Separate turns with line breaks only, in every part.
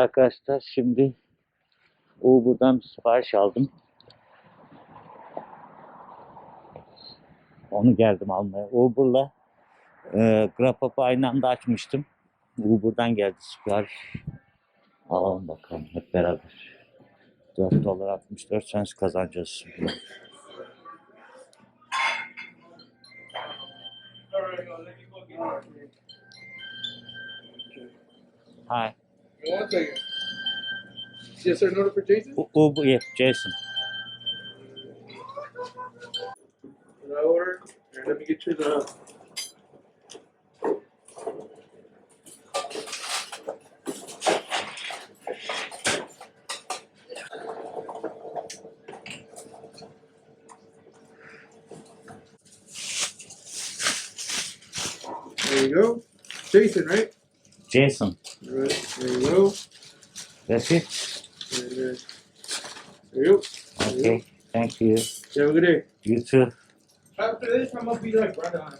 Arkadaşlar şimdi Uber'dan bir sipariş aldım. Onu geldim almaya. Uber'la e, Grabhub'u aynı anda açmıştım. Uber'dan geldi sipariş. Alalım bakalım hep beraber. 4 dolar 64 cent kazanacağız şimdi.
One second. Yes, sir. Order for Jason?
Oh, Uber, yeah, Jason.
Can I order? Here, let me get you the. There you go. Jason, right?
Jason.
All right. There you go.
That's it?
And then, there you go. There you go.
Okay. Thank you.
You have a good day.
You too.
After this, I'm gonna be like brother on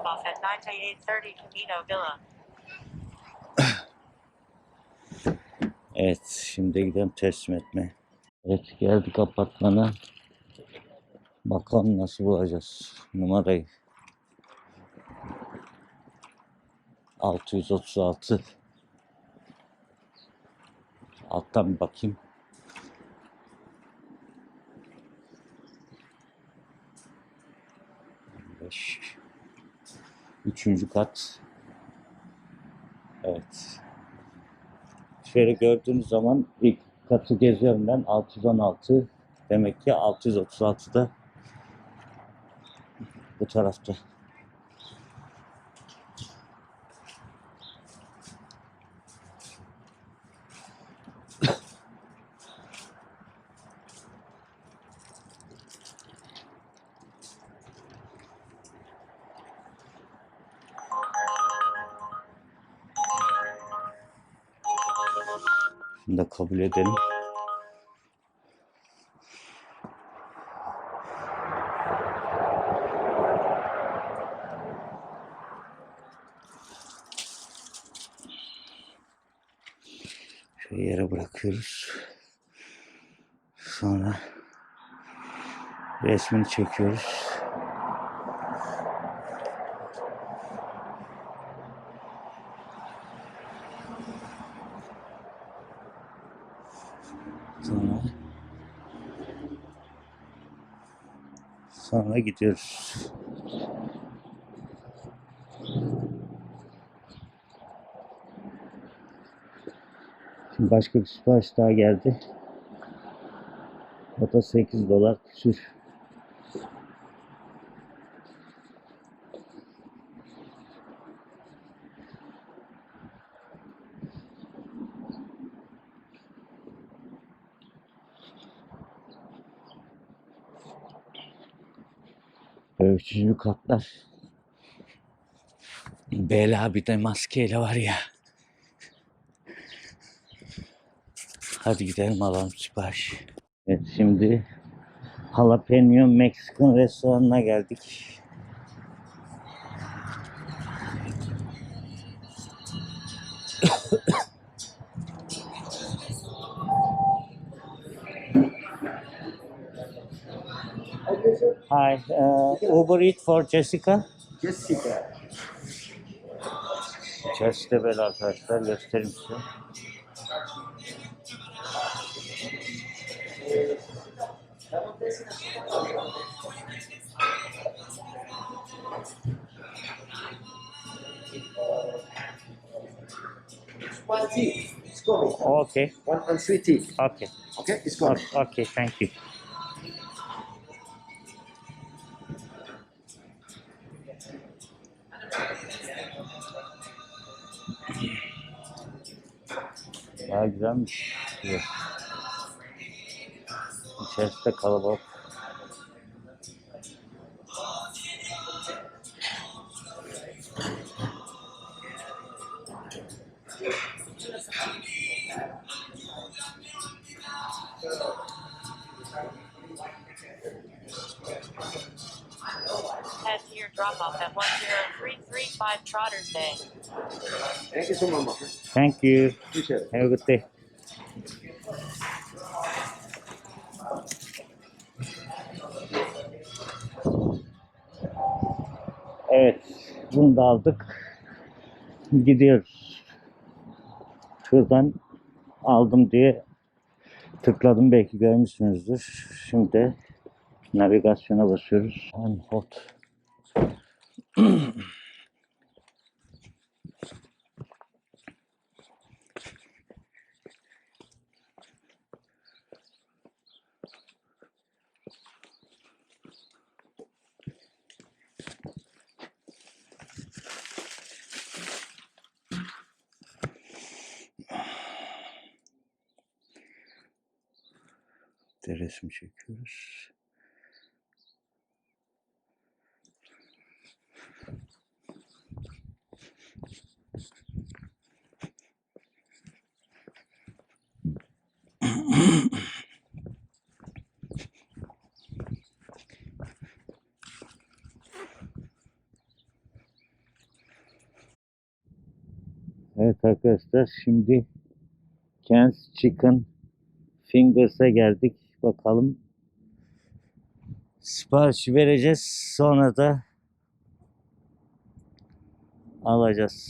drop off at 9 to 8.30 Camino Villa.
Evet, şimdi gidelim teslim etmeye. Evet, geldik apartmana. Bakalım nasıl bulacağız numarayı. 636. Alttan bir bakayım. Beş. Üçüncü kat. Evet. Şöyle gördüğünüz zaman ilk katı geziyorum ben 616 demek ki 636 da bu tarafta. Şunu da kabul edelim. Şöyle yere bırakıyoruz. Sonra resmini çekiyoruz. Sonra gidiyoruz. Şimdi başka bir sipariş daha geldi. O da 8 dolar küsür. Böyle üçüncü katlar. Bela bir de maskeyle var ya. Hadi gidelim alalım sipariş. Evet şimdi Jalapeno Meksikan restoranına geldik. Hi, uh, Uber Eat for Jessica.
Jessica.
Böyle arkadaşlar göstereyim size.
One tea. It's coming.
Okay,
One and sweet tea.
okay,
Okay, it's coming.
okay, thank you. Bayağı güzelmiş. İçerisi de kalabalık.
drop off at 1035 Trotters Bay.
Thank you so much.
Thank you. Have a good day. Evet, bunu da aldık. Gidiyoruz. Şuradan aldım diye tıkladım belki görmüşsünüzdür. Şimdi navigasyona basıyoruz. On hot. de resim çekiyoruz. Evet arkadaşlar şimdi Ken's Chicken Fingers'a geldik. Bakalım sipariş vereceğiz. Sonra da alacağız.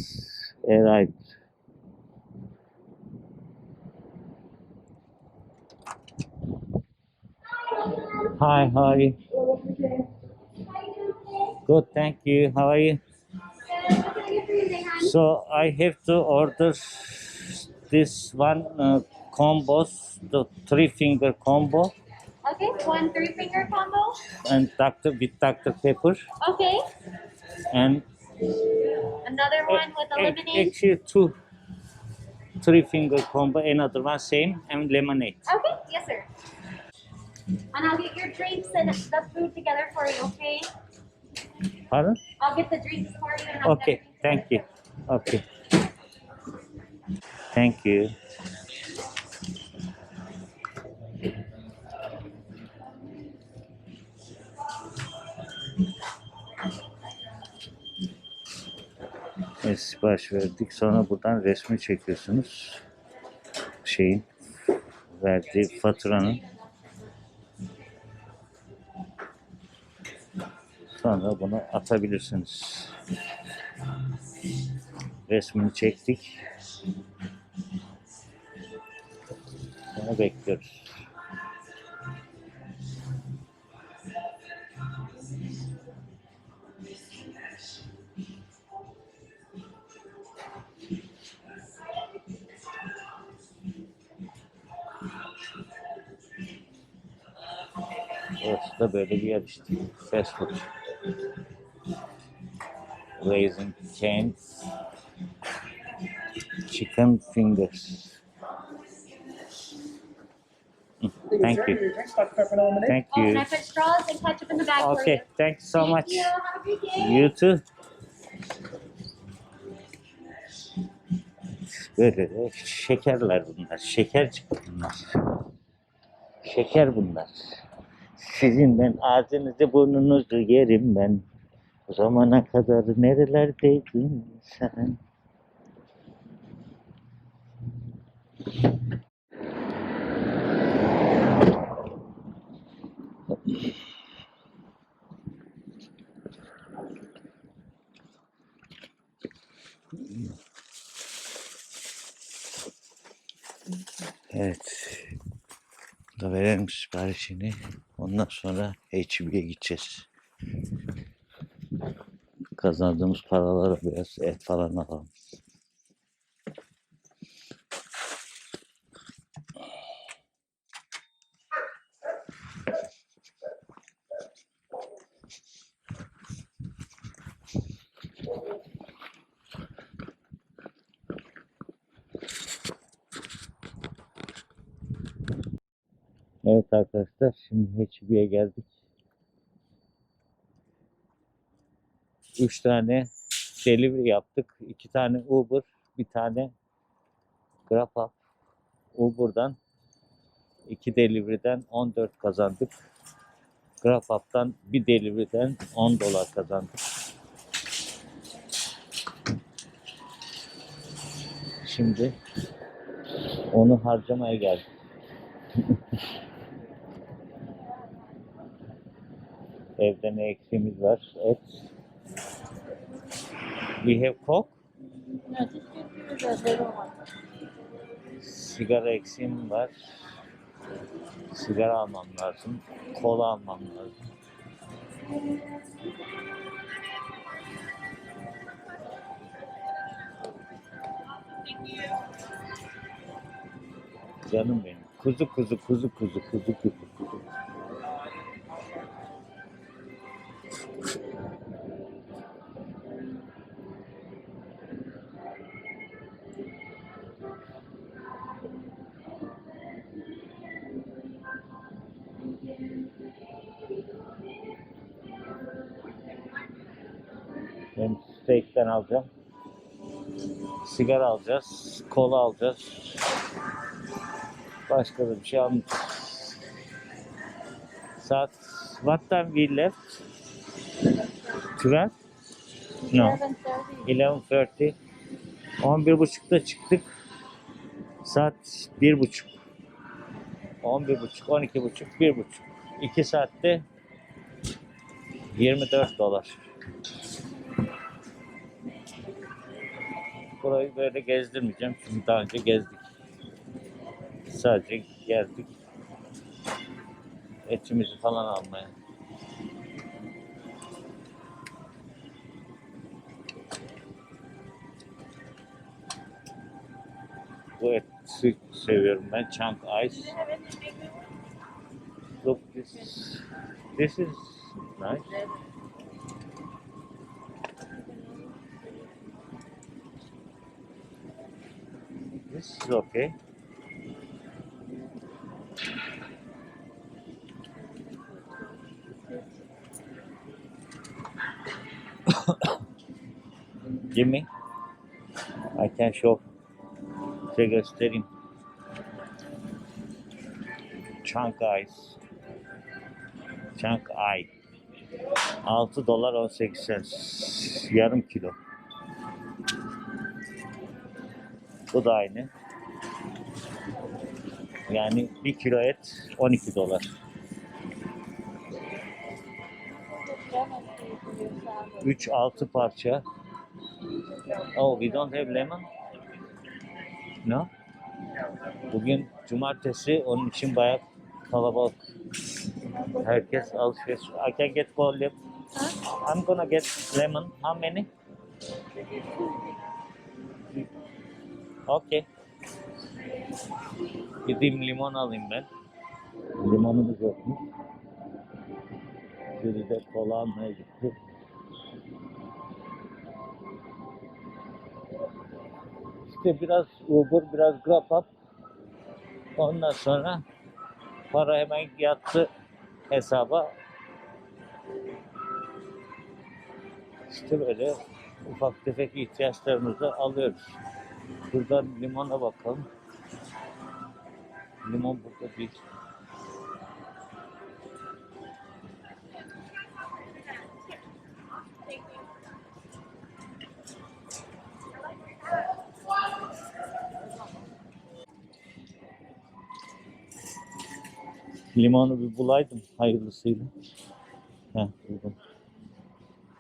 Arrived. Hi, how are you? Good, thank you. How are you? So I have to order this one uh, combos, the three finger combo
Okay, one three finger combo.
and Dr. with Dr. Pepper
Okay,
and
another one with a
ac-
lemonade.
actually two three finger combo, another one same and lemonade.
Okay, yes, sir. And I'll get your drinks and the food together for you, okay?
Pardon?
I'll get the drinks for you and
Okay, thank you. Okay. Thank you. Evet, sipariş verdik. Sonra buradan resmi çekiyorsunuz. Şeyin verdiği faturanın. Sonra bunu atabilirsiniz. Resmini çektik. Sonra bekliyoruz. Da böyle bir yer işte. Fast food. Raising canes. Chicken fingers. Thank you. Thank
Oh, and I
you.
put straws and ketchup in the bag for you.
Okay, thank you so
Thank
much.
you. Have a great day.
You too. Böyle de şekerler bunlar. Şeker çıktı bunlar. Şeker bunlar. Sizin ben ağzınızı burnunuzu yerim ben. O zamana kadar nerelerdeydin sen? Evet. Da verelim siparişini. Ondan sonra HB'ye gideceğiz. Kazandığımız paralara biraz et falan alalım. Evet arkadaşlar şimdi HB'ye geldik. Üç tane delivery yaptık. iki tane Uber, bir tane GrabHub. Uber'dan iki delivery'den 14 kazandık. GrabHub'dan bir delivery'den 10 dolar kazandık. Şimdi onu harcamaya geldim. Evde ne eksiğimiz var? Et. We have coke. Sigara eksiğim var. Sigara almam lazım. Kola almam lazım. Canım benim. Kuzu kuzu kuzu kuzu kuzu kuzu kuzu. Steak'ten alacağım. Sigara alacağız. Kola alacağız. Başka da bir şey almayacağız. Saat what time we left? 12? No.
11:30.
11.30. 11.30'da çıktık. Saat 1.30. 11.30, 12.30, 1.30. 2 saatte 24 dolar. Burayı böyle gezdirmeyeceğim çünkü daha önce gezdik. Sadece geldik. Etimizi falan almaya. Bu eti seviyorum ben. Chunk ice. Look this. This is nice. This is okay. Give me. I can show. Size göstereyim. Chunk ice. Chunk eye. 6 dolar 18 cent. Yarım kilo. Bu da aynı. Yani 1 kilo et 12 dolar. 3 6 parça. Oh, we don't have lemon. No? Bugün cumartesi onun için bayağı kalabalık. Herkes alışveriş. I can get for lemon. I'm gonna get lemon. How many? Okay. Gideyim limon alayım ben. Limonumuz yokmuş. Biri de kola almaya gitti. İşte biraz Uber, biraz GrabUp. Ondan sonra para hemen yattı hesaba. İşte böyle ufak tefek ihtiyaçlarımızı alıyoruz. Buradan limona bakalım. Limon burada değil. Limonu bir bulaydım hayırlısıyla. Heh buldum.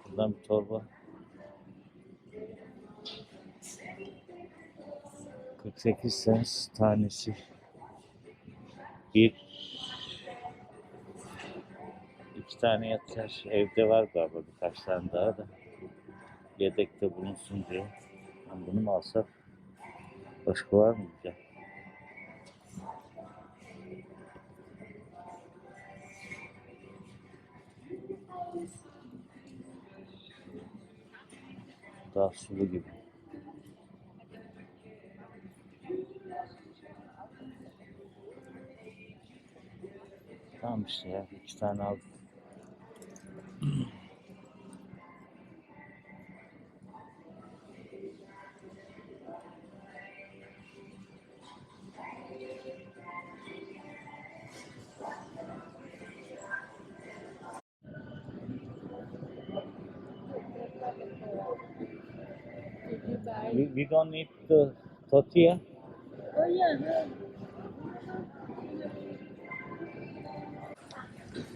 Buradan bir torba. 48 cents tanesi. Bir iki tane yeter. Evde var galiba birkaç tane daha da. Yedekte bulunsun diye. Ben bunu mu alsak? Başka var mı güzel? Daha sulu gibi. Tamam işte ya. iki tane aldım. We, we don't need to tortilla.
Oh yeah,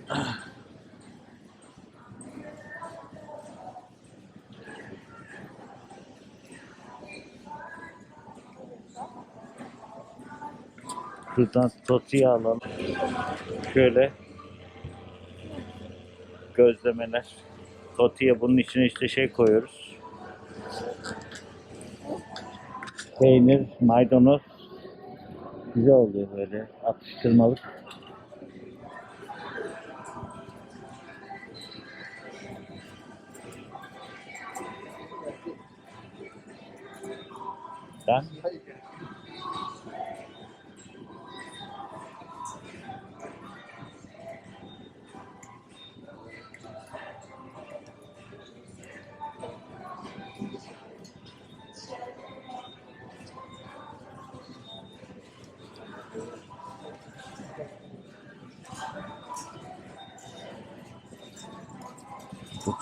yeah.
Şuradan tortilla alalım. Şöyle gözlemeler. Tortilla bunun içine işte şey koyuyoruz. Peynir, maydanoz. Güzel oluyor böyle atıştırmalık. gerçekten.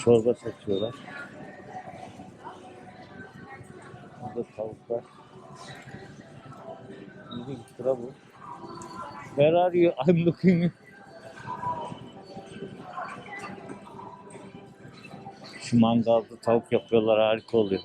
Çorba satıyorlar. Where are you? I'm looking. Şu mangalda tavuk yapıyorlar harika oluyor.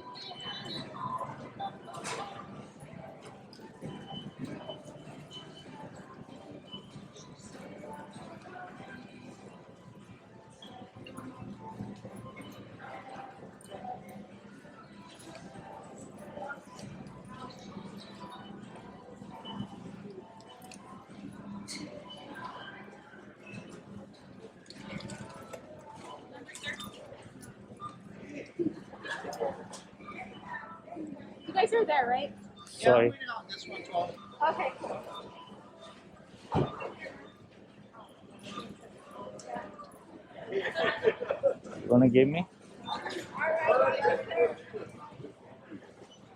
gonna give me?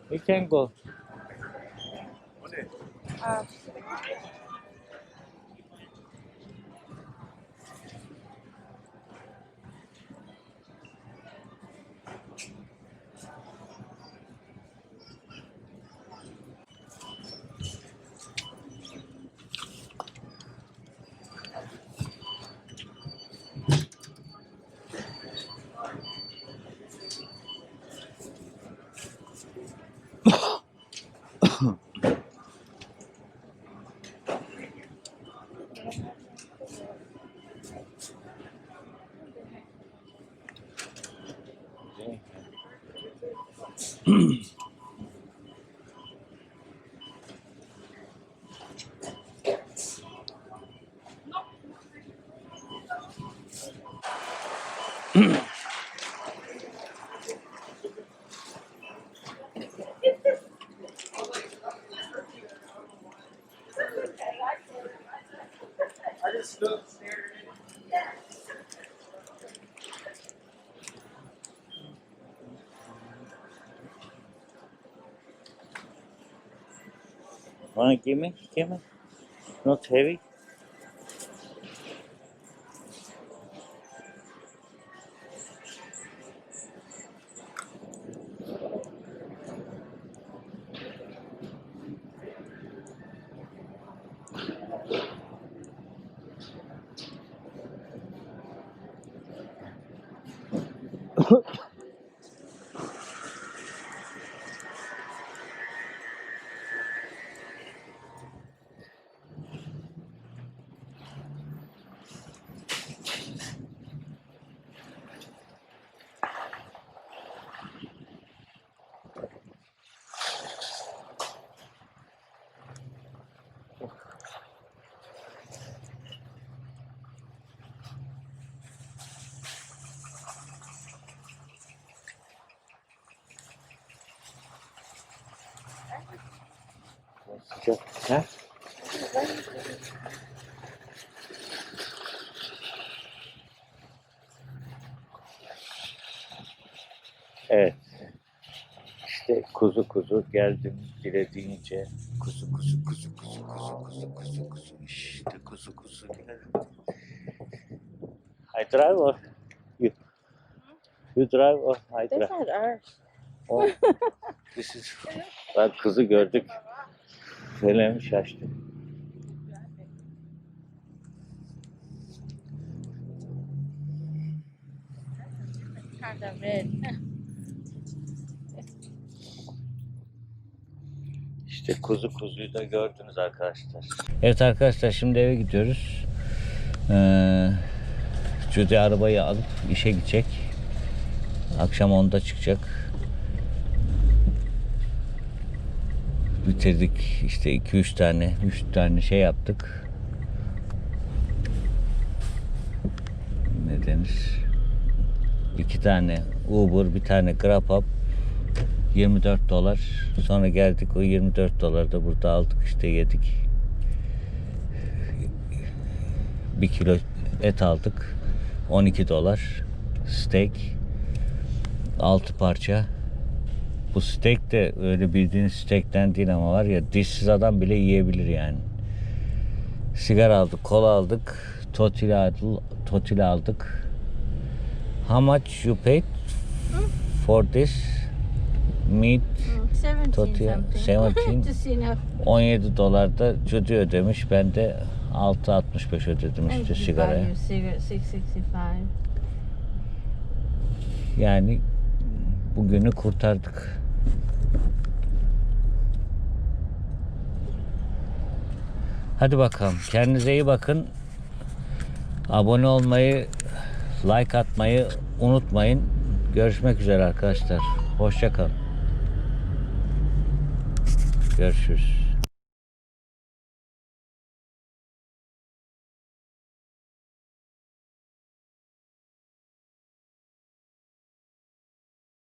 You can go.
Uh.
Wanna give me? Give me. Not heavy. Ha? Evet. İşte kuzu kuzu geldim dilediğince kuzu kuzu kuzu kuzu kuzu kuzu kuzu kuzu işte kuzu kuzu geldim. I drive or you? You drive or I drive?
This is ours.
Oh, this is Bak kızı gördük. Söylemi şaştı. İşte kuzu kuzuyu da gördünüz arkadaşlar. Evet arkadaşlar şimdi eve gidiyoruz. Ee, Judy arabayı alıp işe gidecek. Akşam 10'da çıkacak. Bitirdik işte 2-3 tane 3 tane şey yaptık. Ne denir? 2 tane Uber, bir tane GrabHub 24 dolar. Sonra geldik o 24 dolar da burada aldık işte yedik. Bir kilo et aldık. 12 dolar. Steak. 6 parça. Bu steak de öyle bildiğiniz steakten değil ama var ya dişsiz adam bile yiyebilir yani. Sigara aldık, kola aldık. Totil aldık. Totil aldık. How much you paid for this meat?
17
Tortilla,
something.
17.
Just enough.
17 dolar da Judy ödemiş. Ben de 6.65 ödedim işte sigaraya.
Buy you cigarette 665.
Yani bugünü kurtardık. Hadi bakalım. Kendinize iyi bakın. Abone olmayı, like atmayı unutmayın. Görüşmek üzere arkadaşlar. Hoşça kalın. Görüşürüz.